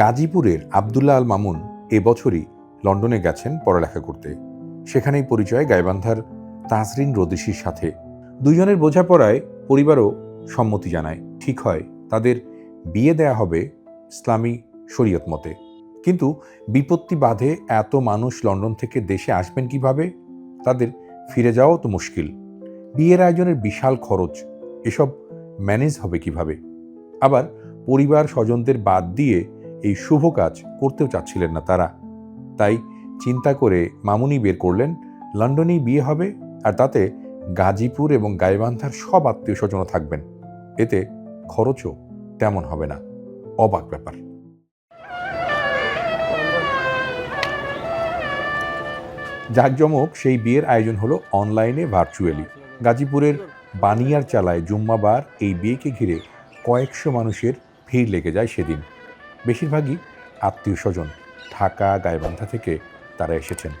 গাজীপুরের আবদুল্লাহ আল মামুন এবছরই লন্ডনে গেছেন পড়ালেখা করতে। সেখানেই পরিচয় গাইবান্ধার তাজরিন রদিসির সাথে। দুজনের বোঝাপড়ায় পরিবারও সম্মতি জানায়, ঠিক হয়, তাদের বিয়ে দেয়া হবে ইসলামী শরীয়ত মতে। কিন্তু বিপত্তি বাধে এত মানুষ লন্ডন থেকে দেশে আসবেন কীভাবে? তাদের ফিরে যাওয়াও তো মুশকিল। বিয়ের আয়োজনের বিশাল খরচ, এসব ম্যানেজ হবে কীভাবে? আবার পরিবার স্বজনদের বাদ দিয়ে এই শুভ কাজ করতেও চাচ্ছিলেন না তারা। তাই চিন্তা করে মামুনি বের করলেন, লন্ডনেই বিয়ে হবে আর তাতে গাজীপুর এবং গাইবান্ধার সব আত্মীয় স্বজনও থাকবেন। এতে খরচও তেমন হবে না। অবাক ব্যাপার। জাঁকজমক সেই বিয়ের আয়োজন হলো অনলাইনে ভার্চুয়ালি। গাজীপুরের বানিয়ার চালায় জুম্মাবার এই বিয়েকে ঘিরে কয়েকশো মানুষের ভিড় লেগে যায় সেদিন। বেশিরভাগই আত্মীয় স্বজন ঢাকা, গাইবান্ধা থেকে তারা এসেছেন।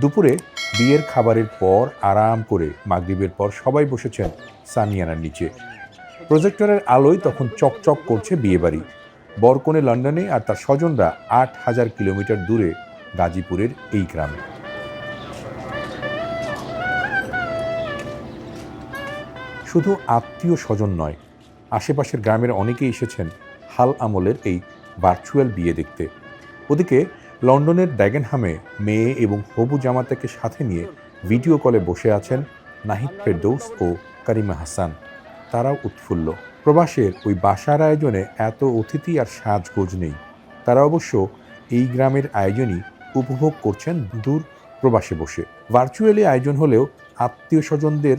দুপুরে বিয়ের খাবারের পর আরাম করে মাগরিবের পর সবাই বসেছেন সামিয়ানার নিচে। প্রজেক্টরের আলোয় তখন চকচক করছে বিয়েবাড়ি। বরকনে লন্ডনে আর তার স্বজনরা আট হাজার কিলোমিটার দূরে গাজীপুরের এই গ্রামে। শুধু আত্মীয় স্বজন নয়, আশেপাশের গ্রামের অনেকেই এসেছেন হাল আমলের এই ভার্চুয়াল বিয়ে দেখতে। ওদিকে লন্ডনের ড্যাগেনহামে মেয়ে এবং হবু জামাতাকে সাথে নিয়ে ভিডিও কলে বসে আছেন নাহিদ ফেরদৌস ও কারিমা হাসান। তারাও উৎফুল্ল। প্রবাসের ওই বাসার আয়োজনে এত অতিথি আর সাজগোজ নেই। তারা অবশ্য এই গ্রামের আয়োজনই উপভোগ করছেন দূর প্রবাসে বসে। ভার্চুয়ালি আয়োজন হলেও আত্মীয় স্বজনদের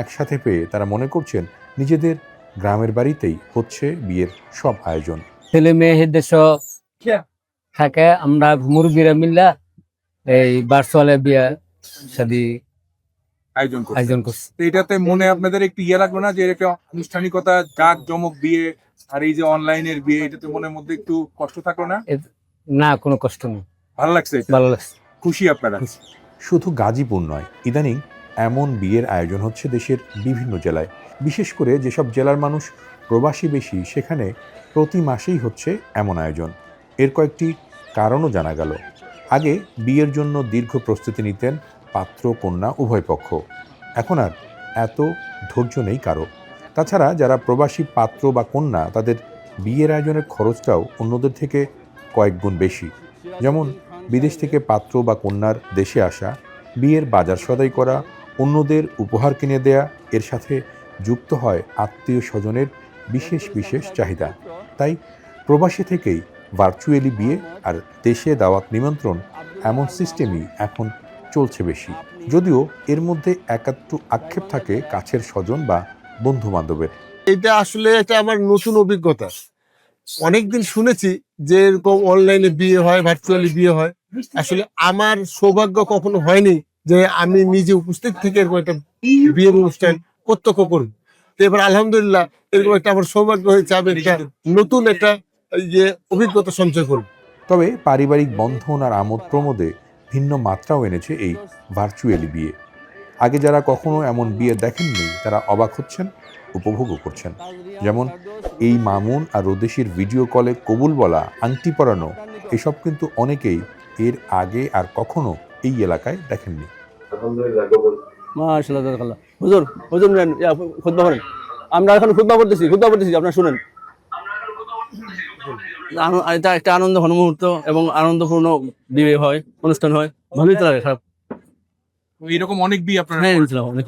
একসাথে পেয়ে তারা মনে করছেন নিজেদের গ্রামের বাড়িতেই হচ্ছে বিয়ের সব আয়োজন। ছেলে মেয়ে দেশ থাকে আমরা মুরব্বীরা মিল্লা এই বার্সওয়ালে বিয়া শাদি আয়োজন করছে। আয়োজন করছি। তো এটাতে মনে আপনাদের একটু ইয়ে লাগল না যে একটা আনুষ্ঠানিকতা জাক জমক বিয়ে আর এই যে অনলাইনের বিয়ে এটাতে মনের মধ্যে একটু কষ্ট থাকল না? না কোনো কষ্ট নেই। ভালো লাগছে ভালো লাগছে। খুশি আপনারা? শুধু গাজীপুর নয় ইদানিং এমন বিয়ের আয়োজন হচ্ছে দেশের বিভিন্ন জেলায়। বিশেষ করে যেসব জেলার মানুষ প্রবাসী বেশি সেখানে প্রতি মাসেই হচ্ছে এমন আয়োজন। এর কয়েকটি কারণও জানা গেল। আগে বিয়ের জন্য দীর্ঘ প্রস্তুতি নিতেন পাত্র, কন্যা, উভয় পক্ষ। এখন আর এত ধৈর্য নেই কারও। তাছাড়া যারা প্রবাসী পাত্র বা কন্যা, তাদের বিয়ের আয়োজনের খরচটাও অন্যদের থেকে কয়েক গুণ বেশি। যেমন বিদেশ থেকে পাত্র বা কন্যার দেশে আসা, বিয়ের বাজার সদাই করা, অন্যদের উপহার কিনে দেয়া, এর সাথে যুক্ত হয় আত্মীয় স্বজনের বিশেষ বিশেষ চাহিদা। তাই প্রবাসী থেকেই ভার্চুয়ালি বিয়ে আর দেশে দাওয়াত নিমন্ত্রণ এমন সিস্টেমই এখন চলছে বেশি। যদিও এর মধ্যে একাত্তু আক্ষেপ থাকে কাছের স্বজন বা বন্ধু বান্ধবের এটা আসলে এটা আমার নতুন অভিজ্ঞতা। অনেকদিন শুনেছি যে এরকম অনলাইনে বিয়ে হয় ভার্চুয়ালি বিয়ে হয়। আসলে আমার সৌভাগ্য কখনো হয়নি যে আমি নিজে উপস্থিত থেকে এরকম একটা বিয়ের অনুষ্ঠান প্রত্যক্ষ করব। তো এবার আলহামদুলিল্লাহ এরকম একটা আমার সৌভাগ্য হয়েছে আমি একটা নতুন একটা ইয়ে অভিজ্ঞতা সঞ্চয় করব। তবে পারিবারিক বন্ধন আর আমোদ প্রমোদে ভিন্ন মাত্রাও এনেছে এই ভার্চুয়ালি বিয়ে। আগে যারা কখনো এমন বিয়ে দেখেননি তারা অবাক হচ্ছেন উপভোগও করছেন। যেমন এই মামুন আর রোদেশির ভিডিও কলে কবুল বলা আংটি পরানো এসব কিন্তু অনেকেই এর আগে আর কখনো এই এলাকায় দেখেননি। হুজুর হুজুর নেন ইয়া করেন। আমরা এখন খুতবা করতেছি খুতবা করতেছি আপনারা শুনেন। এটা একটা আনন্দ ঘন মুহূর্ত এবং আনন্দপূর্ণ বিয়ে হয় অনুষ্ঠান হয়। ভালোই তো লাগে খারাপ। এরকম অনেক বিয়ে আপনারা হ্যাঁ অনেক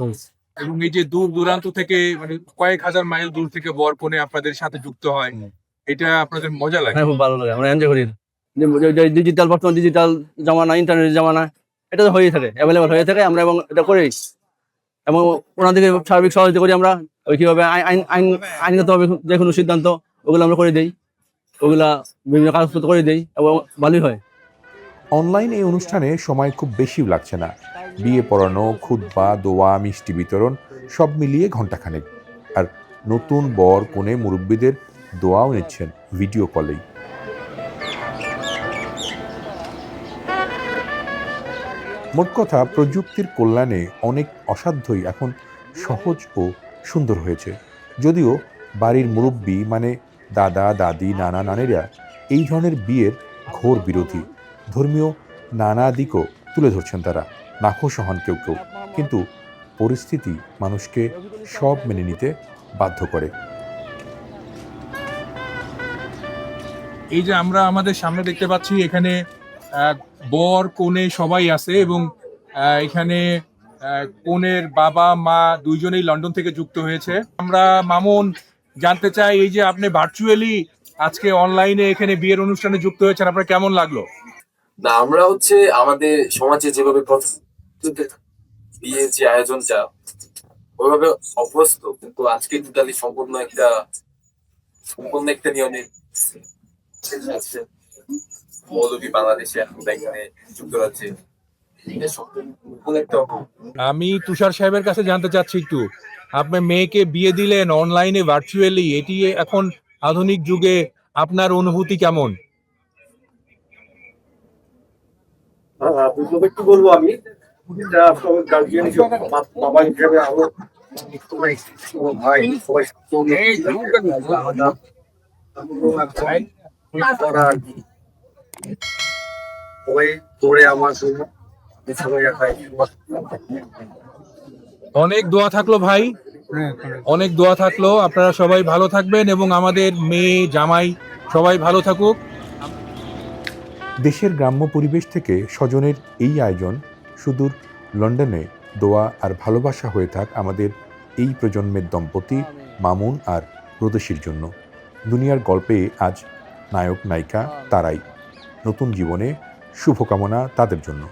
এবং এই যে দূর দূরান্ত থেকে মানে কয়েক হাজার মাইল দূর থেকে বর কনে আপনাদের সাথে যুক্ত হয় এটা আপনাদের মজা লাগে। হ্যাঁ খুব ভালো লাগে আমরা এনজয় করি ডিজিটাল বর্তমান ডিজিটাল জামানা ইন্টারনেট জামানা এটা তো হয়ে থাকে অ্যাভেলেবল হয়ে থাকে আমরা এবং এটা করি এবং ওনাদেরকে সার্বিক সহযোগিতা করি আমরা, ওই কীভাবে আইন আইন আইন আইনগতভাবে যে কোনো সিদ্ধান্ত, ওগুলো আমরা করে দিই। ওগুলা বিভিন্ন কাগজপত্র করে দিই, এবং ভালোই হয়। অনলাইন এই অনুষ্ঠানে সময় খুব বেশিও লাগছে না। বিয়ে পড়ানো খুদ্া দোয়া, মিষ্টি বিতরণ, সব মিলিয়ে ঘন্টাখানেক আর নতুন বর কোণে মুরব্বীদের দোয়াও নিচ্ছেন ভিডিও কলেই। মোট কথা, প্রযুক্তির কল্যাণে অনেক অসাধ্যই এখন সহজ ও সুন্দর হয়েছে। যদিও বাড়ির মুরব্বী মানে দাদা, দাদি, নানা, নানিরা এই ধরনের বিয়ের ঘোর বিরোধী। ধর্মীয় নানা দিকও তুলে ধরছেন তারা, নাখোশ হন কেউ কেউ। কিন্তু পরিস্থিতি মানুষকে সব মেনে নিতে বাধ্য করে। এই যে আমরা আমাদের সামনে দেখতে পাচ্ছি, এখানে বর, কনে সবাই আছে এবং এখানে কনের বাবা, মা দুইজনেই লন্ডন থেকে যুক্ত হয়েছে। আমরা, মামুন, জানতে চাই এই যে আপনি ভার্চুয়ালি আজকে অনলাইনে এখানে বিয়ের অনুষ্ঠানে যুক্ত হয়েছেন, আপনার কেমন লাগল? না, আমরা হচ্ছে আমাদের সমাজে যেভাবে বিয়ের যে আয়োজনটা ওইভাবে অভ্যস্ত, কিন্তু আজকে টোটালি সম্পূর্ণ একটা সম্পূর্ণ একটা নিয়মে মৌলবী বাংলাদেশে যুক্তরাজ্যে আমি তুষার সাহেবের কাছে জানতে চাচ্ছি একটু আপনি মেয়েকে বিয়ে দিলেন অনলাইনে ভার্চুয়ালি এটি এখন আধুনিক যুগে আপনার অনুভূতি কেমন একটু বলব আমি গার্জিয়ান হিসেবে বাবা হিসেবে আমার ভাই সবাই আমার অনেক দোয়া থাকল ভাই। অনেক দোয়া থাকল। আপনারা সবাই ভালো থাকবেন এবং আমাদের মেয়ে জামাই সবাই ভালো থাকুক। দেশের গ্রাম্য পরিবেশ থেকে স্বজনের এই আয়োজন সুদূর লন্ডনে দোয়া আর ভালোবাসা হয়ে থাক আমাদের এই প্রজন্মের দম্পতি মামুন আর রোদেশির জন্য। দুনিয়ার গল্পে আজ নায়ক নায়িকা তারাই। নতুন জীবনে শুভকামনা তাদের জন্য।